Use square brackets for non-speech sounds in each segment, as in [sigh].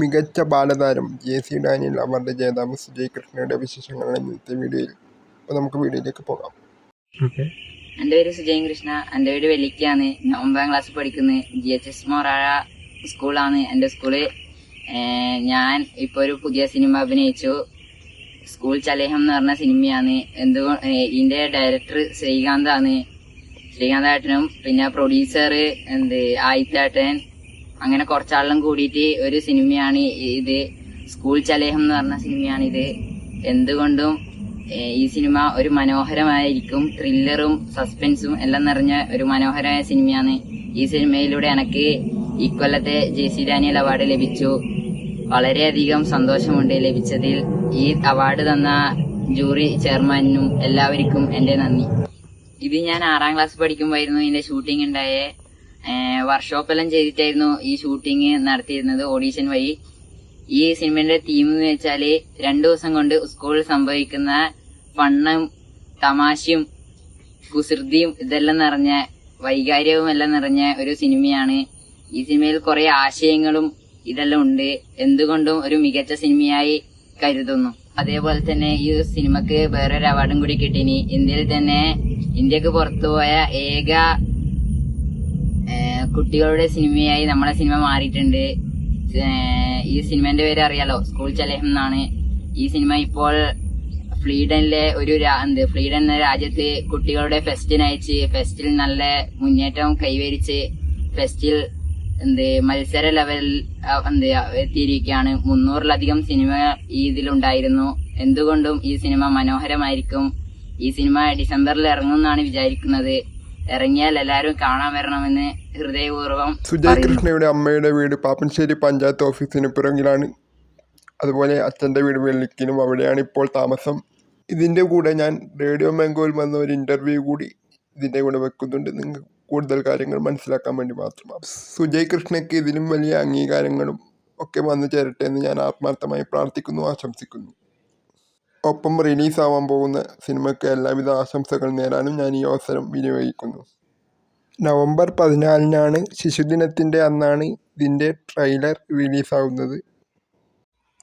മികച്ച ബാലതാരം J C Daniel award ജേതാവ് സുജയ് കൃഷ്ണയുടെ വിശേഷങ്ങളാണ് ഇന്നത്തെ വീഡിയോയിൽ അപ്പോൾ നമുക്ക് വീഡിയോയിലേക്ക് പോകാം. എന്റെ പേര് സുജയൻ കൃഷ്ണ. എന്റെ വീട് വെല്ലിക്കാണ് ഞാൻ ഒമ്പതാം ക്ലാസ്സിൽ പഠിക്കുന്നത് ജി എച്ച് എസ് മൊറാഴ സ്കൂളാണ് എന്റെ സ്കൂൾ ഞാൻ ഇപ്പൊ ഒരു പുതിയ സിനിമ അഭിനയിച്ചു. സ്കൂൾ ചലേഹം എന്ന് പറഞ്ഞ സിനിമയാണ് എന്തോ ഇതിന്റെ ഡയറക്ടർ ശ്രീകാന്താണ്. ശ്രീകാന്തേട്ടനും പിന്നെ പ്രൊഡ്യൂസർ എന്ത് ആയിത്തേട്ടൻ അങ്ങനെ കുറച്ചാളും കൂടിയിട്ട് ഒരു സിനിമയാണ് ഇത്. സ്കൂൾ ചലേഹം എന്ന് പറഞ്ഞ സിനിമയാണ് ഇത്. എന്തുകൊണ്ടും ഈ സിനിമ ഒരു മനോഹരമായിരിക്കും. ത്രില്ലറും സസ്പെൻസും എല്ലാം നിറഞ്ഞ ഒരു മനോഹരമായ സിനിമയാണ്. ഈ സിനിമയിലൂടെ എനിക്ക് ഇക്കൊല്ലത്തെ ജെ സി ഡാനിയൽ അവാർഡ് ലഭിച്ചു. വളരെയധികം സന്തോഷമുണ്ട് ലഭിച്ചതിൽ. ഈ അവാർഡ് തന്ന ജൂറി ചെയർമാനും എല്ലാവർക്കും എന്റെ നന്ദി. ഇത് ഞാൻ ആറാം ക്ലാസ് പഠിക്കുമ്പോയിരുന്നു ഇതിന്റെ ഷൂട്ടിംഗ് ഉണ്ടായേ. വർക്ക്ഷോപ്പ് എല്ലാം ചെയ്തിട്ടായിരുന്നു ഈ ഷൂട്ടിംഗ് നടത്തിയിരുന്നത് ഓഡീഷൻ വഴി. ഈ സിനിമയുടെ തീം എന്ന് വെച്ചാൽ രണ്ടു ദിവസം കൊണ്ട് സ്കൂളിൽ സംഭവിക്കുന്ന ഫണ്ണും തമാശയും കുസൃതിയും ഇതെല്ലാം നിറഞ്ഞ വൈകാര്യവും എല്ലാം നിറഞ്ഞ ഒരു സിനിമയാണ്. ഈ സിനിമയിൽ കുറെ ആശയങ്ങളും ഇതെല്ലാം ഉണ്ട്. എന്തുകൊണ്ടും ഒരു മികച്ച സിനിമയായി കരുതുന്നു. അതേപോലെ തന്നെ ഈ സിനിമക്ക് വേറൊരു അവാർഡും കൂടി കിട്ടിനി ഇന്ത്യയിൽ തന്നെ ഇന്ത്യയ്ക്ക് പുറത്തുപോയ ഏക കുട്ടികളുടെ സിനിമയായി നമ്മളെ സിനിമ മാറിയിട്ടുണ്ട്. ഈ സിനിമന്റെ പേര് അറിയാലോ? സ്കൂൾ ചലഹം എന്നാണ്. ഈ സിനിമ ഇപ്പോൾ ഫ്ലീഡനിലെ ഒരു എന്ത് ഫ്ലീഡൻ എന്ന രാജ്യത്ത് കുട്ടികളുടെ ഫെസ്റ്റിന് അയച്ച് ഫെസ്റ്റിൽ നല്ല മുന്നേറ്റം കൈവരിച്ച് ഫെസ്റ്റിൽ എന്ത് മത്സര ലെവലിൽ ആ, എന്ത് എത്തിയിരിക്കുകയാണ്. മുന്നൂറിലധികം സിനിമ ഈ ഇതിലുണ്ടായിരുന്നു. എന്തുകൊണ്ടും ഈ സിനിമ മനോഹരമായിരിക്കും. ഈ സിനിമ ഡിസംബറിൽ ഇറങ്ങുമെന്നാണ് വിചാരിക്കുന്നത്. ഇറങ്ങിയാൽ എല്ലാവരും കാണാൻ വരണമെന്ന് ഹൃദയപൂർവം സുജയ് കൃഷ്ണയുടെ അമ്മയുടെ വീട് പാപ്പൻശ്ശേരി പഞ്ചായത്ത് ഓഫീസിന് പിറകിലാണ്. അതുപോലെ അച്ഛന്റെ വീട് വെള്ളിക്കിനും അവിടെയാണ് ഇപ്പോൾ താമസം. ഇതിന്റെ കൂടെ ഞാൻ റേഡിയോ മാംഗോയിൽ വന്ന ഒരു ഇന്റർവ്യൂ കൂടി ഇതിന്റെ കൂടെ വെക്കുന്നുണ്ട്. നിങ്ങൾ കൂടുതൽ കാര്യങ്ങൾ മനസ്സിലാക്കാൻ വേണ്ടി മാത്രമാണ് സുജയ് കൃഷ്ണയ്ക്ക് ഇതിലും വലിയ അംഗീകാരങ്ങളും ഒക്കെ വന്നു ചേരട്ടെ എന്ന് ഞാൻ ആത്മാർത്ഥമായി പ്രാർത്ഥിക്കുന്നു ആശംസിക്കുന്നു. ഒപ്പം റിലീസാവാൻ പോകുന്ന സിനിമയ്ക്ക് എല്ലാവിധ ആശംസകൾ നേരാനും ഞാൻ ഈ അവസരം വിനിയോഗിക്കുന്നു. നവംബർ പതിനാലിനാണ് ശിശുദിനത്തിന്റെ അന്നാണ് ഇതിന്റെ ട്രെയിലർ റിലീസാവുന്നത്.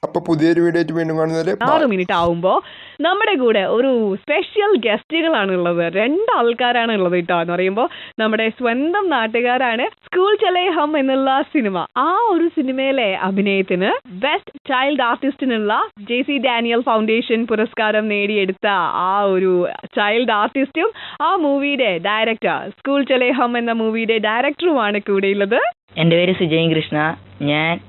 അപ്പോൾ പുതിയൊരു വീഡിയോ ആയിട്ട് വീണ്ടും കാണുന്നവരെ. ആറ് മിനിറ്റ് ആവുമ്പോൾ നമ്മുടെ കൂടെ ഒരു സ്പെഷ്യൽ ഗസ്റ്റുകളാണ് ഉള്ളത് രണ്ട് ആൾക്കാരാണ് ഉള്ളത് കേട്ടോ എന്ന് പറയുമ്പോൾ നമ്മുടെ സ്വന്തം നാട്ടുകാരാണ് സ്കൂൾ ചലേഹം എന്നുള്ള സിനിമ ആ ഒരു സിനിമയിലെ അഭിനയത്തിന് ബെസ്റ്റ് ചൈൽഡ് ആർട്ടിസ്റ്റിനുള്ള ജെ സി ഡാനിയൽ ഫൗണ്ടേഷൻ പുരസ്കാരം നേടിയെടുത്ത ആ ഒരു ചൈൽഡ് ആർട്ടിസ്റ്റും ആ മൂവിയുടെ ഡയറക്ടർ സ്കൂൾ ചലേഹം എന്ന മൂവിയുടെ ഡയറക്ടറുമാണ് കൂടെയുള്ളത്. എന്റെ പേര് സുജയൻ കൃഷ്ണ. ഞാൻ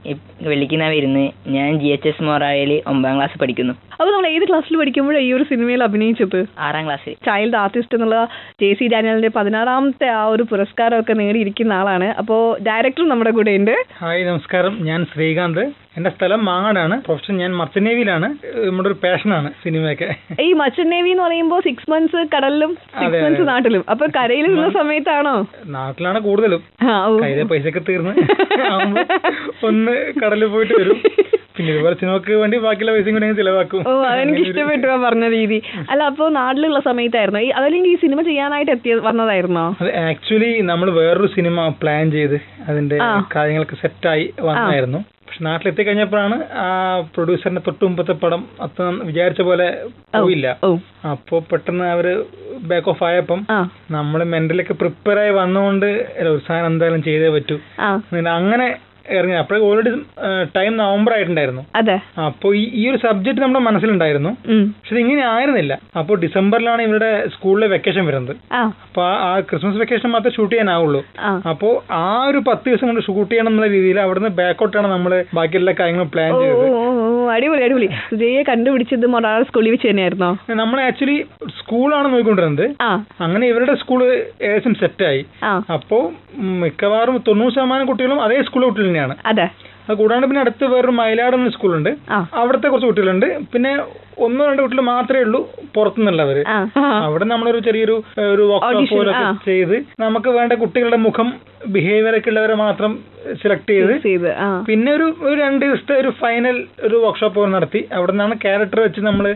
വെള്ളിക്കുന്ന വരുന്നത് ഞാൻ ജി എച്ച് എസ് മൊറായിൽ ഒമ്പതാം ക്ലാസ് പഠിക്കുന്നു. അപ്പോൾ നമ്മൾ ഏത് ക്ലാസ്സിൽ പഠിക്കുമ്പോഴാണ് ഈ ഒരു സിനിമയിൽ അഭിനയിച്ചത്? ആറാം ക്ലാസ്സിൽ ചൈൽഡ് ആർട്ടിസ്റ്റ് എന്നുള്ള ജെ സി ഡാനിയലിന്റെ പതിനാറാമത്തെ ആ ഒരു പുരസ്കാരം ഒക്കെ നേടിയിരിക്കുന്ന ആളാണ്. അപ്പോൾ ഡയറക്ടർ നമ്മുടെ കൂടെ ഉണ്ട്. ഹായ് നമസ്കാരം. ഞാൻ ശ്രീകാന്ത്. എന്റെ സ്ഥലം മാങ്ങാടാണ്. പ്രൊഫഷൻ ഞാൻ മച്ചനേവിയിലാണ്. നേവിയിലാണ് നമ്മുടെ ഒരു പാഷനാണ് സിനിമയൊക്കെ. ഈ മച്ചൻ നേവി എന്ന് പറയുമ്പോൾ സിക്സ് മന്ത്സ് കടലിലും സിക്സ് മന്ത്സ് നാട്ടിലും. അപ്പൊ കരയിൽ നിന്ന സമയത്താണോ? നാട്ടിലാണ് കൂടുതലും. ആ, ഒക്കെ തീർന്ന്. ഒന്ന് കടലിൽ പോയിട്ട് വരും. പിന്നെ ഇതുപോലെ സിനിമക്ക് വേണ്ടി ബാക്കിയുള്ള പൈസയും കൂടി ചിലവാക്കും. ഓ അതെനിക്ക് ഇഷ്ടപ്പെട്ടു ആ പറഞ്ഞ രീതി. അല്ല അപ്പൊ നാട്ടിലുള്ള സമയത്തായിരുന്നു? അതല്ലെങ്കിൽ ഈ സിനിമ ചെയ്യാനായിട്ട് എത്തിയ വന്നതായിരുന്നോ? അത് ആക്ച്വലി നമ്മൾ വേറൊരു സിനിമ പ്ലാൻ ചെയ്ത് അതിന്റെ. കാര്യങ്ങളൊക്കെ സെറ്റായി വന്നായിരുന്നു. പക്ഷെ നാട്ടിലെത്തി കഴിഞ്ഞപ്പോഴാണ് ആ പ്രൊഡ്യൂസറിന്റെ തൊട്ട് മുമ്പത്തെ പടം അത്ര വിചാരിച്ച പോലെ പോയില്ല. അപ്പോ പെട്ടെന്ന് അവർ ബാക്ക് ഓഫ് ആയപ്പം നമ്മൾ നമ്മൾ മെന്റലൊക്കെ പ്രിപ്പയർ ആയി വന്നുകൊണ്ട് ഒരു സാധനം എന്തായാലും ചെയ്തേ പറ്റൂ. അങ്ങനെ ഇറങ്ങി അപ്പോഴേ ഓൾറെഡി ടൈം നവംബർ ആയിട്ടുണ്ടായിരുന്നു. അതെ. അപ്പോൾ ഈ ഒരു സബ്ജക്ട് നമ്മുടെ മനസ്സിലുണ്ടായിരുന്നു. പക്ഷെ ഇങ്ങനെ ആയിരുന്നില്ല. അപ്പോൾ ഡിസംബറിലാണ് ഇവരുടെ സ്കൂളിലെ വെക്കേഷൻ വരുന്നത്. അപ്പൊ ആ- ക്രിസ്മസ് വെക്കേഷൻ മാത്രമേ ഷൂട്ട് ചെയ്യാനാവുള്ളൂ. അപ്പോൾ ആ ഒരു പത്ത് ദിവസം കൊണ്ട് ഷൂട്ട് ചെയ്യണം എന്നുള്ള രീതിയിൽ അവിടുന്ന് ബാക്കോട്ടാണ് നമ്മൾ ബാക്കി എല്ലാ കാര്യങ്ങളും പ്ലാൻ ചെയ്തത്. അടിപൊളി അടിപൊളി. സുജയെ കണ്ടുപിടിച്ചത് മൊറാൾ സ്കൂളിൽ വെച്ച് തന്നെയായിരുന്നോ? നമ്മൾ ആക്ച്വലി സ്കൂളാണ് നോക്കിക്കൊണ്ടിരുന്നത്. അങ്ങനെ ഇവരുടെ സ്കൂൾ ഏകദേശം സെറ്റായി അപ്പോ അപ്പോൾ മിക്കവാറും തൊണ്ണൂറ് ശതമാനം കുട്ടികളും അതേ സ്കൂളിൽ കുട്ടികൾ തന്നെയാണ്. അതെ. കൂടാണ്ട് പിന്നെ അടുത്ത് വേറൊരു മയിലാട് എന്ന സ്കൂളുണ്ട്. അവിടുത്തെ കുറച്ച് കുട്ടികളുണ്ട്. പിന്നെ ഒന്നോ രണ്ടോ കുട്ടികൾ മാത്രമേ ഉള്ളൂ പുറത്തുനിന്നുള്ളവര് അവിടെ നമ്മളൊരു ചെറിയൊരു ഒരു വർക്ക്ഷോപ്പ് പോലൊക്കെ ചെയ്ത് നമുക്ക് വേണ്ട കുട്ടികളുടെ മുഖം ബിഹേവിയർ ഒക്കെ ഉള്ളവരെ മാത്രം സെലക്ട് ചെയ്ത് പിന്നെ ഒരു രണ്ട് ദിവസത്തെ ഒരു ഫൈനൽ ഒരു വർക്ക്ഷോപ്പ് നടത്തി. അവിടെ നിന്നാണ് ക്യാരക്ടർ വെച്ച് നമ്മൾ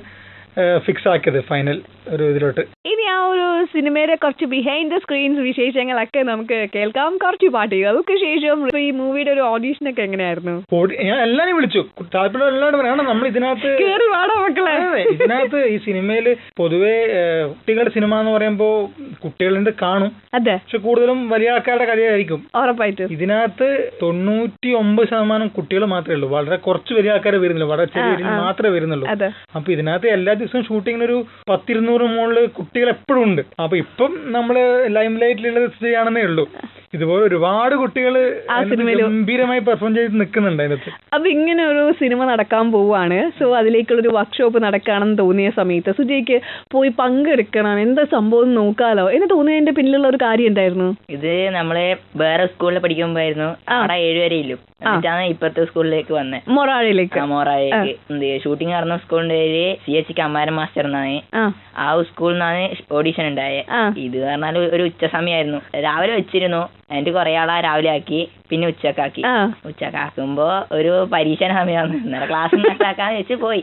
ഫിക്സ് ആക്കിയത് ഫൈനൽ ഒരു ഇതിലോട്ട്. ഇനി ആ ഒരു സിനിമയുടെ കുറച്ച് ബിഹൈൻഡ് ദ സ്ക്രീൻസ് വിശേഷങ്ങളൊക്കെ നമുക്ക് കേൾക്കാം. കുറച്ച് പാട്ടുകൾക്ക് ശേഷം ഈ മൂവിയുടെ ഒരു ഓഡീഷൻ ഒക്കെ എങ്ങനെയായിരുന്നു? ഞാൻ എല്ലാരും വിളിച്ചു. താല്പര്യം എല്ലാവരും നമ്മൾ ഇതിനകത്ത് കേറി വാടാ മക്കളെ. ഇതിനകത്ത് ഈ സിനിമയിൽ പൊതുവെ കുട്ടികളുടെ സിനിമ എന്ന് പറയുമ്പോ കുട്ടികളുടെ കാണും. അതെ. പക്ഷെ കൂടുതലും വലിയ ആൾക്കാരുടെ കഥയായിരിക്കും. ഉറപ്പായിട്ടും. ഇതിനകത്ത് തൊണ്ണൂറ്റി ഒമ്പത് ശതമാനം കുട്ടികൾ മാത്രമേ ഉള്ളൂ. വളരെ കുറച്ച് വലിയ ആൾക്കാരെ വരുന്നില്ല. വളരെ ചെറിയ മാത്രമേ വരുന്നുള്ളൂ. അപ്പൊ ഇതിനകത്ത് എല്ലാ ദിവസവും ഷൂട്ടിങ്ങിന് ഒരു പത്തിരുന്നൂറ് മുകളിൽ കുട്ടികൾ എപ്പോഴും ഉണ്ട്. അപ്പൊ ഇപ്പം നമ്മൾ ലൈം ലൈറ്റിലുള്ളത് ചെയ്യാണെന്നേ ഉള്ളൂ. ഇതുപോലെ ഒരുപാട് കുട്ടികൾ ആ ഗംഭീരമായി പെർഫോം ചെയ്ത് നിൽക്കുന്നുണ്ട് അതിനകത്ത് അപ്പൊ ഇങ്ങനെ ഒരു സിനിമ നടക്കാൻ പോവാണ്. സോ അതിലേക്കുള്ള ഒരു വർക്ക്ഷോപ്പ് നടക്കാണെന്ന് തോന്നിയ സമയത്ത് സുജയ്ക്ക് പോയി പങ്കെടുക്കണം. എന്താ സംഭവം നോക്കാലോ. എന്ന് തോന്നിയതിന്റെ പിന്നിലുള്ള ഒരു കാര്യം എന്തായിരുന്നു? ഇത് നമ്മളെ വേറെ സ്കൂളിൽ പഠിക്കുമ്പോഴായിരുന്നു അവിടെ ഏഴുവരെ ഇല്ലു. ഇപ്പത്തെ എന്നിട്ടാണ് സ്കൂളിലേക്ക് വന്നത് മൊറാഴയിലേക്ക് മൊറാഴയിലേക്ക് എന്ത് ഷൂട്ടിംഗ് നടന്ന സ്കൂളിന്റെ പേര് സി എച്ച് കമ്മാരൻ മാസ്റ്റർ എന്നാണ്. ആ. ആ സ്കൂളിൽ നിന്നാണ് ഓഡീഷൻ ഉണ്ടായത് ഇത് പറഞ്ഞാൽ ഒരു ഉച്ച സമയമായിരുന്നു രാവിലെ വെച്ചിരുന്നു. എന്നിട്ട് കുറെ ആളാ രാവിലെ ആക്കി പിന്നെ ഉച്ചക്കാക്കി. ഉച്ചക്കാക്കുമ്പോ ഒരു പരീക്ഷണ സമയമാണ് ഇന്നലെ ക്ലാസ് കട്ടാക്കാന്ന് വെച്ച് പോയി.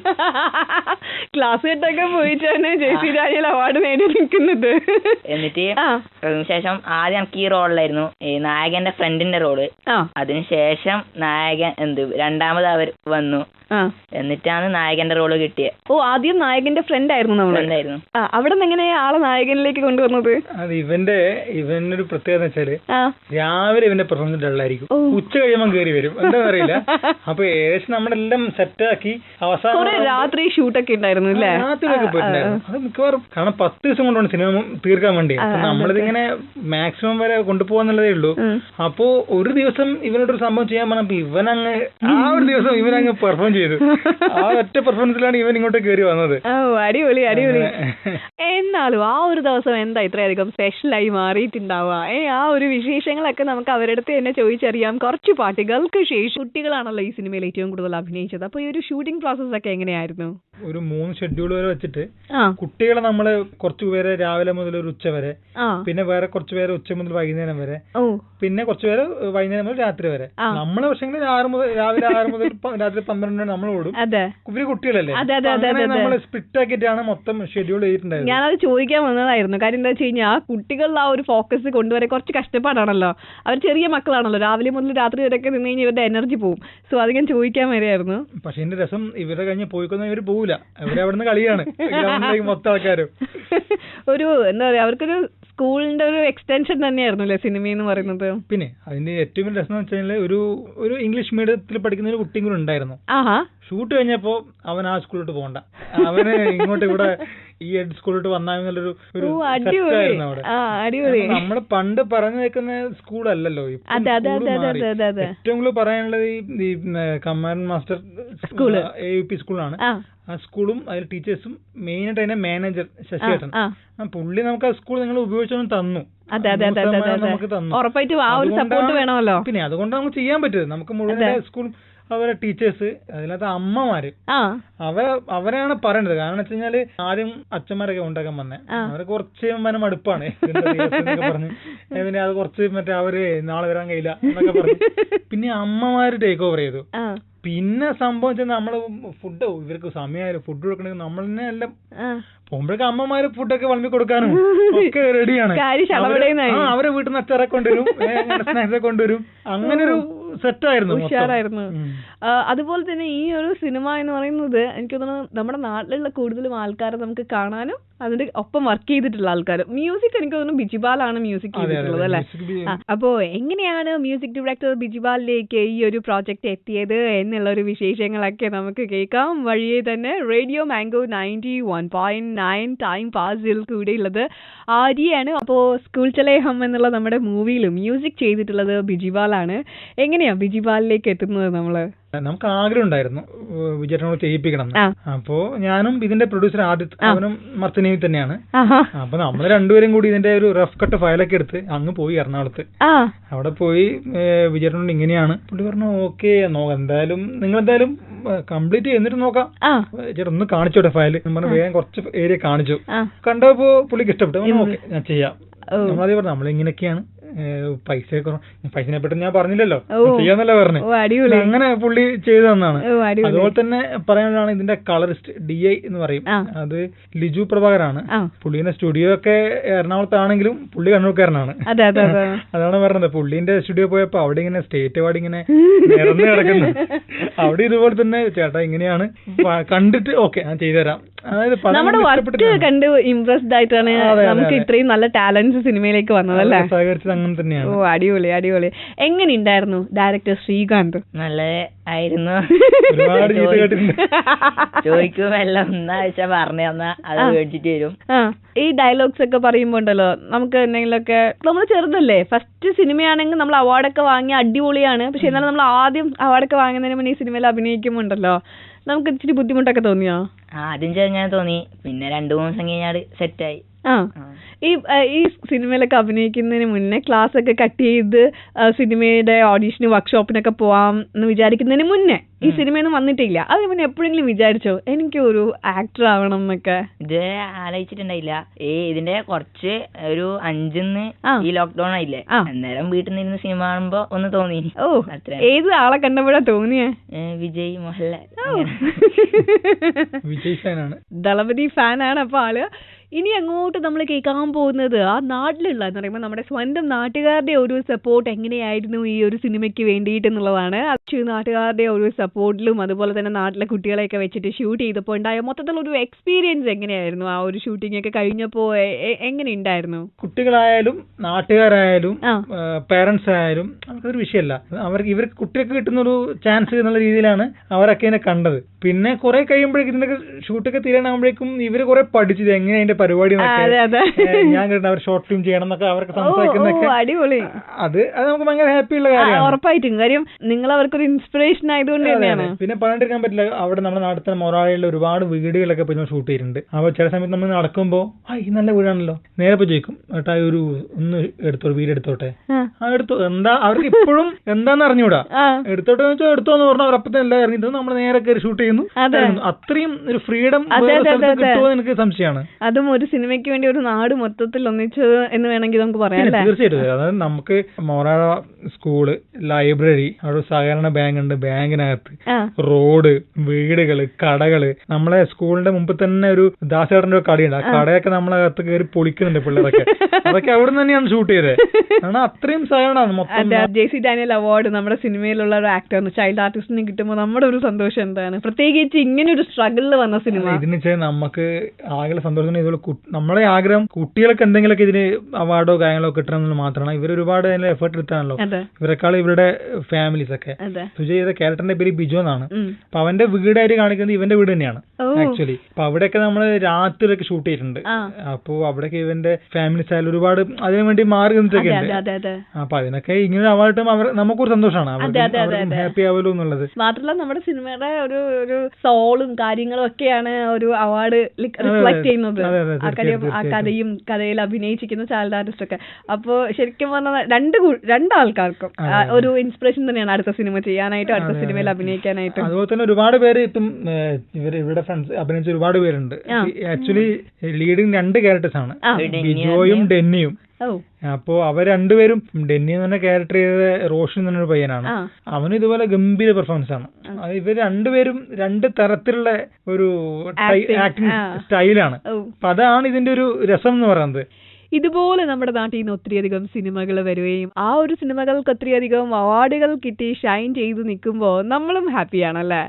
ക്ലാസ് കെട്ടൊക്കെ പോയിട്ടാണ് ജെസി ഡാനിയൽ അവാർഡ് നേടി നിൽക്കുന്നത്. എന്നിട്ട് അതിനുശേഷം ആദ്യം എനിക്ക് ഈ റോളിലായിരുന്നു ഈ നായകന്റെ ഫ്രണ്ടിന്റെ റോൾ അതിനുശേഷം നായകൻ എന്ത് രണ്ടാമത് അവർ വന്നു. എന്നിട്ടാണ് നായകന്റെ റോൾ കിട്ടിയത് ഓ ആദ്യം നായകന്റെ ഫ്രണ്ട് ആയിരുന്നു നമ്മൾ എന്തായിരുന്നു ആ അവിടെ നിന്ന് എങ്ങനെയാ ആളെ നായകനിലേക്ക് കൊണ്ടുവന്നത്? അത് ഇവന്റെ ഇവനൊരു പ്രത്യേകത വെച്ചാൽ ആ. രാവിലെ ഇവന്റെ പെർഫോമൻസ് ഡള്ളായിരിക്കും ഉച്ച കഴിയുമ്പോൾ കയറി വരും. എന്താ അറിയില്ല. അപ്പൊ ഏകദേശം നമ്മളെല്ലാം സെറ്റ് ആക്കി അവസാനം രാത്രി ഷൂട്ടൊക്കെ ഉണ്ടായിരുന്നു അല്ലേ? രാത്രിയൊക്കെ പോയിട്ടുണ്ടായിരുന്നു. അത് മിക്കവാറും കാരണം പത്ത് ദിവസം കൊണ്ടാണ് സിനിമ തീർക്കാൻ വേണ്ടി. അപ്പൊ നമ്മളിതിങ്ങനെ മാക്സിമം വരെ കൊണ്ടുപോകാന്നുള്ളതേ ഉള്ളൂ. അപ്പോ ഒരു ദിവസം ഇവനോടൊരു സംഭവം ചെയ്യാൻ പറഞ്ഞപ്പോ ഇവനങ്ങ് ആ ഒരു ദിവസം ഇവനങ്ങ് പെർഫോം ചെയ്തു. ആ ഒറ്റ പെർഫോമൻസിലാണ് ഇവൻ ഇങ്ങോട്ട് കയറി വന്നത്. ഓ അടിപൊളി അടിപൊളി. എന്നാലും ആ ഒരു ദിവസം എന്താ ഇത്രയധികം സ്പെഷ്യലായി മാറിയിട്ടുണ്ടാവുക? ഏ ആ ഒരു വിശേഷങ്ങളൊക്കെ നമുക്ക് അവരുടെ അടുത്ത് തന്നെ ചോദിച്ചറിയാം. കുറച്ച് പാട്ടുകൾക്ക് ശേഷം കുട്ടികളാണല്ലോ ഈ സിനിമയിൽ ഏറ്റവും കൂടുതൽ അഭിനയിച്ചത്. അപ്പൊ ഈ ഒരു ഷൂട്ടിംഗ് പ്രോസസ് ഒക്കെ എങ്ങനെയായിരുന്നു? ഒരു മൂന്ന് ഷെഡ്യൂൾ വരെ വെച്ചിട്ട് കുട്ടികളെ നമ്മൾ കുറച്ചു പേരെ രാവിലെ മുതൽ ഒരു ഉച്ച വരെ പിന്നെ വേറെ കുറച്ചു പേര് ഉച്ച മുതൽ വൈകുന്നേരം വരെ പിന്നെ കുറച്ചു പേര് വൈകുന്നേരം മുതൽ രാത്രി വരെ. നമ്മളെ പക്ഷേ ആറ് മുതൽ രാവിലെ ആറ് മുതൽ രാത്രി പന്ത്രണ്ട് നമ്മൾ ഓടും അതെ. ഇവർ കുട്ടികളല്ലേ. നമ്മൾ സ്പ്ലിറ്റ് ആക്കിയിട്ടാണ് മൊത്തം ഷെഡ്യൂൾ ചെയ്തിട്ടുണ്ടായിരുന്നത് ഞാനത് ചോദിക്കാൻ വന്നതായിരുന്നു. കാര്യം എന്താ വെച്ച് കഴിഞ്ഞാൽ ആ കുട്ടികളിൽ ആ ഒരു ഫോക്കസ് കൊണ്ടുവരാൻ കുറച്ച് കഷ്ടപ്പാടാണല്ലോ. അവർ ചെറിയ മക്കളാണല്ലോ. രാവിലെ മുതൽ രാത്രി വരെയൊക്കെ നിന്ന് കഴിഞ്ഞാൽ ഇവരുടെ എനർജി പോവും. സോ അത് ഞാൻ ചോദിക്കാൻ വരെയായിരുന്നു പക്ഷെ എന്റെ രസം ഇവരുടെ കഴിഞ്ഞ് പോയിക്കൊന്നും ഇവർ പോവില്ല ഇവരവിടുന്ന് കളിയാണ്. മൊത്തം ആൾക്കാരും. [laughs] ഒരു എന്താ പറയാ അവർക്കൊരു സ്കൂളിന്റെ ഒരു എക്സ്റ്റൻഷൻ തന്നെയായിരുന്നു അല്ലേ സിനിമ എന്ന് പറയുന്നത്? പിന്നെ അതിന്റെ ഏറ്റവും വലിയ രസം എന്ന് വെച്ചാൽ ഒരു ഒരു ഇംഗ്ലീഷ് മീഡിയത്തിൽ പഠിക്കുന്ന ഒരു കുട്ടിയും കൂടെ ഉണ്ടായിരുന്നു. ആഹാ. ഷൂട്ട് കഴിഞ്ഞപ്പോ അവൻ ആ സ്കൂളിലോട്ട് പോകണ്ട അവന് ഇങ്ങോട്ട് ഇവിടെ ഈ എഡ് സ്കൂളിലോട്ട് ഒരു ഓ set ആയിരുന്നു അവിടെ. നമ്മൾ പണ്ട് പറഞ്ഞു വെക്കുന്ന സ്കൂളല്ലല്ലോ ഏറ്റവും കൂടുതൽ പറയാനുള്ളത് ഈ command master school A U P സ്കൂളാണ് ആ. സ്കൂളും അതിൽ ടീച്ചേഴ്സും മെയിൻ ആയിട്ട് അതിന്റെ മാനേജർ ശശിയേട്ടൻ. പുള്ളി നമുക്ക് ആ സ്കൂൾ നിങ്ങൾ ഉപയോഗിച്ചൊന്നും തന്നു. നമുക്ക് തന്നു. ഉറപ്പായിട്ടും ആ ഒരു സപ്പോർട്ട് വേണമല്ലോ. പിന്നെ അതുകൊണ്ട് നമുക്ക് ചെയ്യാൻ പറ്റും നമുക്ക് മുഴുവൻ സ്കൂൾ അവരെ ടീച്ചേഴ്സ് അതിനകത്ത് അമ്മമാര്. അവ അവരാണ് പറയേണ്ടത് കാരണം വെച്ച് കഴിഞ്ഞാൽ ആദ്യം അച്ഛന്മാരൊക്കെ ഉണ്ടാക്കാൻ വന്നേ. അവർ കുറച്ച് മനം എന്നൊക്കെ പറഞ്ഞ്. പിന്നെ അത് കുറച്ച് മറ്റേ അവർ നാളെ വരാൻ കഴിയില്ല എന്നൊക്കെ പറഞ്ഞു. പിന്നെ അമ്മമാര് ടേക്ക് ഓവർ ചെയ്തു. പിന്നെ സംഭവം വെച്ചാൽ നമ്മൾ ഫുഡ് ഇവർക്ക് സമയമായാലും ഫുഡ് കൊടുക്കണമെങ്കിൽ നമ്മൾ തന്നെ എല്ലാം പോകുമ്പോഴേക്കും അമ്മമാര് ഫുഡൊക്കെ വിളമ്പി കൊടുക്കാനും ഒക്കെ റെഡിയാണ്. അവരെ വീട്ടിൽ നിന്ന് അച്ചാറെ കൊണ്ടുവരും? സ്നാക്സ് കൊണ്ടുവരും? അങ്ങനെ ഒരു സെറ്റായിരുന്നു ഉഷാറായിരുന്നു. അതുപോലെ തന്നെ ഈ ഒരു സിനിമ എന്ന് പറയുന്നത് എനിക്ക് തോന്നുന്നു നമ്മുടെ നാട്ടിലുള്ള കൂടുതലും ആൾക്കാരെ നമുക്ക് കാണാനും അതിന്റെ ഒപ്പം വർക്ക് ചെയ്തിട്ടുള്ള ആൾക്കാർ മ്യൂസിക് എനിക്ക് തോന്നുന്നു ബിജിബാലാണ് മ്യൂസിക് ചെയ്തിട്ടുള്ളത് അല്ലെ? അപ്പോ എങ്ങനെയാണ് മ്യൂസിക് ഡയറക്ടർ ബിജിബാലിലേക്ക് ഈ ഒരു പ്രോജക്റ്റ് എത്തിയത് എന്നുള്ള ഒരു വിശേഷങ്ങളൊക്കെ നമുക്ക് കേൾക്കാം. വഴിയെ തന്നെ radio mango ninety one point nine time പാസിൽ കൂടെയുള്ളത് ആര്യയാണ്. അപ്പോ സ്കൂൾ ചലേ ഹം എന്നുള്ള നമ്മുടെ മൂവിയിൽ മ്യൂസിക് ചെയ്തിട്ടുള്ളത് ബിജിബാലാണ്. എങ്ങനെയാ ബിജിബാലിലേക്ക് എത്തുന്നത് നമ്മൾ? നമുക്ക് ആഗ്രഹം ഉണ്ടായിരുന്നു വിജയനോട് ചെയ്യിപ്പിക്കണം. അപ്പോ ഞാനും ഇതിന്റെ പ്രൊഡ്യൂസർ ആദിത്യ അവനും മർത്തനേവി തന്നെയാണ്. അപ്പൊ നമ്മൾ രണ്ടുപേരും കൂടി ഇതിന്റെ ഒരു റഫ് കട്ട് ഫയലൊക്കെ എടുത്ത് അങ്ങ് പോയി എറണാകുളത്ത്. അവിടെ പോയി വിജയനോട് ഇങ്ങനെയാണ്. പുള്ളി പറഞ്ഞു ഓക്കെ നോക്കാം. എന്തായാലും നിങ്ങൾ എന്തായാലും കംപ്ലീറ്റ് ചെയ്തിട്ട് നോക്കാം. ചേട്ടാ ഒന്ന് കാണിച്ചോട്ടെ ഫയൽ പറഞ്ഞു വേഗം കുറച്ച് ഏരിയ കാണിച്ചു. കണ്ടപ്പോ പുള്ളിക്ക് ഇഷ്ടപ്പെട്ടു. ഓക്കെ ഞാൻ ചെയ്യാം. നമ്മളതേ പറഞ്ഞു നമ്മൾ ഇങ്ങനെയൊക്കെയാണ് പൈസ പൈസനെ പറ്റി ഞാൻ പറഞ്ഞില്ലല്ലോ. ചെയ്യാന്നല്ലേ പറഞ്ഞു. അങ്ങനെ പുള്ളി ചെയ്തു തന്നാണ്. അതുപോലെ തന്നെ പറയാനുള്ളതാണ് ഇതിന്റെ കളറിസ്റ്റ് ഡി ഐ എന്ന് പറയും. അത് ലിജു പ്രഭാകരാണ്. ആ. പുള്ളിന്റെ സ്റ്റുഡിയോ ഒക്കെ എറണാകുളത്താണെങ്കിലും പുള്ളി കണ്ണൂർക്കാരനാണ്. അതെ അതെ അതെ. [laughs] അതാണ് പറഞ്ഞത്. പുള്ളിന്റെ സ്റ്റുഡിയോ പോയപ്പോ അവിടെ ഇങ്ങനെ സ്റ്റേറ്റ് അവാർഡ് ഇങ്ങനെ നിറഞ്ഞു കിടക്കുന്നു. [laughs] അവിടെ ഇതുപോലെ തന്നെ ചേട്ടാ ഇങ്ങനെയാണ്. കണ്ടിട്ട് ഓക്കെ ഞാൻ ചെയ്തുതരാം. നമ്മുടെ വർക്ക്. കണ്ട് ഇംപ്രസ്ഡ് ആയിട്ടാണ് നമുക്ക് ഇത്രയും നല്ല ടാലന്റ്സ് സിനിമയിലേക്ക് വന്നതല്ലേ അല്ലേ? ഓ അടിപൊളി അടിപൊളി. എങ്ങനെ ഉണ്ടായിരുന്നു ഡയറക്ടർ ശ്രീകാന്ത്? നല്ല ആയിരുന്നു ഒരുപാട് ചീത്ത കേട്ടിട്ടുണ്ട്. ചോദിക്കും എല്ലാം ഒന്നാഴ്ച പറഞ്ഞു തന്നാ അത് മേടിച്ചിട്ട് വരും. ഈ ഡയലോഗ്സ് ഒക്കെ പറയുമ്പോ ഉണ്ടല്ലോ നമുക്ക് എന്തെങ്കിലുമൊക്കെ നമ്മൾ ചെറുതല്ലേ ഫസ്റ്റ് സിനിമയാണെങ്കിൽ നമ്മൾ അവാർഡൊക്കെ വാങ്ങിയ അടിപൊളിയാണ് പക്ഷെ എന്നാലും നമ്മൾ ആദ്യം അവാർഡൊക്കെ വാങ്ങുന്നതിന് മുന്നേ ഈ സിനിമയിൽ അഭിനയിക്കുമ്പോണ്ടല്ലോ നമുക്ക് ഇച്ചിരി ബുദ്ധിമുട്ടൊക്കെ തോന്നിയോ? ആദ്യം ചെറുങ്ങനെ തോന്നി. പിന്നെ രണ്ട് മൂന്ന് ദിവസം കഴിഞ്ഞാൽ സെറ്റായി ഈ ആ, ഈ സിനിമയിലൊക്കെ അഭിനയിക്കുന്നതിന് മുന്നേ ക്ലാസ് ഒക്കെ കട്ട് ചെയ്ത് സിനിമയുടെ ഓഡീഷന് വർക്ക്ഷോപ്പിനൊക്കെ പോവാം എന്ന് വിചാരിക്കുന്നതിന് മുന്നേ. ഈ സിനിമയൊന്നും വന്നിട്ടില്ല. അതിന് മുന്നേ എപ്പോഴെങ്കിലും വിചാരിച്ചോ എനിക്ക് ഒരു ആക്ടർ ആവണം എന്നൊക്കെ. ഇത് ആലോചിച്ചിട്ടുണ്ടായില്ല. ഈ ഇതിന്റെ കുറച്ച് ഒരു അഞ്ചിന്ന് ഈ ലോക്ക്ഡൌൺ ആയില്ലേ? അന്നേരം വീട്ടിൽ നിന്ന് ഇരുന്ന് സിനിമ കാണുമ്പോ ഒന്ന് തോന്നി. ഓ അത്ര. ഏത് ആളെ കണ്ടപ്പോഴാ തോന്നിയേ? വിജയ് മോഹൻലാൽ. [laughs] വിജയ് ഫാനാണ്. ദളപതി ഫാനാണ് അപ്പൊ ആൾ. ഇനി അങ്ങോട്ട് നമ്മൾ കേൾക്കാൻ പോകുന്നത്? ആ നാട്ടിലുള്ള എന്ന് പറയുമ്പോൾ നമ്മുടെ സ്വന്തം നാട്ടുകാരുടെ ഒരു സപ്പോർട്ട് എങ്ങനെയായിരുന്നു ഈ ഒരു സിനിമയ്ക്ക് വേണ്ടിയിട്ട് എന്നുള്ളതാണ്. നാട്ടുകാരുടെ ഒരു സപ്പോർട്ടിലും അതുപോലെ തന്നെ നാട്ടിലെ കുട്ടികളെയൊക്കെ വെച്ചിട്ട് ഷൂട്ട് ചെയ്തപ്പോൾ ഉണ്ടായ മൊത്തത്തിലുള്ള ഒരു എക്സ്പീരിയൻസ് എങ്ങനെയായിരുന്നു? ആ ഒരു ഷൂട്ടിംഗ് ഒക്കെ കഴിഞ്ഞപ്പോൾ എങ്ങനെ ഉണ്ടായിരുന്നു? കുട്ടികളായാലും നാട്ടുകാരായാലും പേരൻസ് ആയാലും അവർക്കൊരു വിഷയമല്ല. അവർക്ക് ഇവർക്ക് കുട്ടികൾക്ക് കിട്ടുന്ന ഒരു ചാൻസ് എന്നുള്ള രീതിയിലാണ് അവരൊക്കെ ഇതിനെ കണ്ടത്. പിന്നെ കുറെ കഴിയുമ്പോഴേക്കും ഇതിന്റെ ഷൂട്ടൊക്കെ തീരാനാകുമ്പോഴേക്കും ഇവർ കുറെ പഠിച്ചത് എങ്ങനെ അതിന്റെ പരിപാടി ഞാൻ കേട്ടു അവർ ഷോർട്ട് ഫിലിം ചെയ്യണം എന്നൊക്കെ അവർക്ക് സംസാരിക്കുന്നൊക്കെ അടിപൊളി. അത് അത് നമുക്ക് ഭയങ്കര ഹാപ്പി ഉള്ള കാര്യമാണ്. ഉറപ്പായിട്ടും. കാര്യം നിങ്ങൾ അവർക്കൊരു ഇൻസ്പിറേഷൻ ആയതുകൊണ്ട് തന്നെയാണ്. പിന്നെ പറഞ്ഞിരിക്കാൻ പറ്റില്ല അവിടെ നമ്മുടെ നാട്ടിലെ മൊറാളിയിൽ ഒരുപാട് വീടുകളൊക്കെ പോയി ഷൂട്ട് ചെയ്തിട്ടുണ്ട്. അപ്പൊ ചില സമയത്ത് നമ്മൾ നടക്കുമ്പോൾ ആ ഈ നല്ല വീടാണല്ലോ. നേരെ പോയി ചോദിക്കും ഏട്ടാ ഒരു ഒന്ന് എടുത്തോ വീട് എടുത്തോട്ടെ? ആ. എടുത്തു. എന്താ അവർക്ക് ഇപ്പോഴും എന്താന്ന് അറിഞ്ഞൂടാ. എടുത്തോട്ടെ എന്ന് വെച്ചാൽ എടുത്തോന്ന് പറഞ്ഞാൽ അവർ അപ്പത്തെ എല്ലാം ഇറങ്ങിയിട്ട് നമ്മൾ നേരെ കയറി ഷൂട്ട് ചെയ്യുന്നു. അത്രയും ഒരു ഫ്രീഡം. കിട്ടുമോ എനിക്ക് സംശയമാണ്. അതും ഒരു സിനിമയ്ക്ക് വേണ്ടി ഒരു നാട് മൊത്തത്തിൽ ഒന്നിച്ചത് എന്ന് വേണമെങ്കിൽ നമുക്ക് പറയാം അല്ലേ? തീർച്ചയായിട്ടും. അതായത് നമുക്ക് മൊറാഴ സ്കൂൾ ലൈബ്രറി അവിടെ സഹകരണ ബാങ്ക് ഉണ്ട്. ബാങ്കിനകത്ത് റോഡ് വീടുകൾ കടകൾ. നമ്മളെ സ്കൂളിന്റെ മുമ്പ് തന്നെ ഒരു ദാസേട്ടന്റെ ഒരു കടയുണ്ട്. ആ കടയൊക്കെ നമ്മളെ നമ്മളകത്ത് കയറി പൊളിക്കുന്നുണ്ട് പിള്ളേരൊക്കെ. അതൊക്കെ അവിടെ തന്നെയാണ് ഷൂട്ട് ചെയ്തത്. കാരണം അത്രയും സഹകരണമാണ് മൊത്തം ജെ സി ഡാനിയൽ അവാർഡ് നമ്മുടെ സിനിമയിലുള്ള ഒരു ആക്ടറിന് ചൈൽഡ് ആർട്ടിസ്റ്റിന് കിട്ടുമ്പോൾ നമ്മുടെ ഒരു സന്തോഷം എന്താണ്? പ്രത്യേകിച്ച് ഇങ്ങനെ ഒരു സ്ട്രഗിളിൽ വന്ന സിനിമ. ഇതിന് വെച്ചാൽ നമുക്ക് ആകെ സന്തോഷം ഇതുപോലെ നമ്മളെ ആഗ്രഹം കുട്ടികൾക്ക് എന്തെങ്കിലുമൊക്കെ ഇതിന് അവാർഡോ കാര്യങ്ങളോ കിട്ടണം എന്ന് മാത്രമാണ്. ഇവർ ഒരുപാട് അതിന് എഫേർട്ട് എടുത്താണല്ലോ. ഇവരെക്കാൾ ഇവരുടെ ഫാമിലീസ് ഒക്കെ. സുജയ് ചെയ്ത ക്യാരക്ടറിന്റെ പേര് ബിജു എന്നാണ്. അപ്പൊ അവന്റെ വീടായിട്ട് കാണിക്കുന്നത് ഇവന്റെ വീട് തന്നെയാണ് ആക്ച്വലി അപ്പൊ അവിടെയൊക്കെ നമ്മൾ രാത്രിയൊക്കെ ഷൂട്ട് ചെയ്തിട്ടുണ്ട്. അപ്പോ അവിടെയൊക്കെ ഇവന്റെ ഫാമിലീസ് ആയാലും ഒരുപാട് അതിനു വേണ്ടി മാറി നിന്നിട്ടൊക്കെ ഉണ്ട്. അപ്പൊ അതിനൊക്കെ ഇങ്ങനെ അവാർഡും അവർ നമുക്കൊരു സന്തോഷമാണ്. ഹാപ്പി ആവലോ എന്നുള്ളത്. മാത്രമല്ല നമ്മുടെ സിനിമയുടെ ഒരു ഒരു സോളും കാര്യങ്ങളും ഒക്കെയാണ് ഒരു അവാർഡ് റിഫ്ലക്ട് ചെയ്യുന്നത്. ആ കഥയും ആ കഥയും കഥയിൽ അഭിനയിച്ചിരിക്കുന്ന ചൈൽഡ് ആർട്ടിസ്റ്റ് ഒക്കെ. അപ്പോ ശരിക്കും പറഞ്ഞാൽ രണ്ട് രണ്ടാൾക്കാർക്കും. ഒരു ഇൻസ്പിറേഷൻ തന്നെയാണ് അടുത്ത സിനിമ ചെയ്യാനായിട്ടും അടുത്ത സിനിമയിൽ. അഭിനയിക്കാനായിട്ടും. അതുപോലെ തന്നെ ഒരുപാട് പേര് ഇപ്പം ഏഹ്, ഇവർ ഇവരുടെ ഫ്രണ്ട്സ് അഭിനയിച്ച ഒരുപാട് പേരുണ്ട്. ആക്ച്വലി ലീഡിങ് രണ്ട് ക്യാരക്ടേഴ്സ് ആണ്. ബിജോയും ഡെന്നിയും. അപ്പോ അവർ രണ്ടുപേരും ഡെന്നി എന്ന് പറഞ്ഞ ക്യാരക്ടർ ചെയ്ത റോഷൻ എന്ന് പറഞ്ഞൊരു പയ്യനാണ്. അവന് ഇതുപോലെ ഗംഭീര പെർഫോമൻസ് ആണ്. ഇവർ രണ്ടുപേരും രണ്ട് തരത്തിലുള്ള ഒരു ആക്ടിങ് സ്റ്റൈലാണ് അപ്പൊ അതാണ് ഇതിന്റെ ഒരു രസം എന്ന് പറയുന്നത്. ഇതുപോലെ നമ്മുടെ നാട്ടിൽ നിന്ന് ഒത്തിരിയധികം സിനിമകൾ വരികയും ആ ഒരു സിനിമകൾക്ക് ഒത്തിരിയധികം അവാർഡുകൾ കിട്ടി ഷൈൻ ചെയ്ത് നിൽക്കുമ്പോൾ നമ്മളും ഹാപ്പിയാണല്ലേ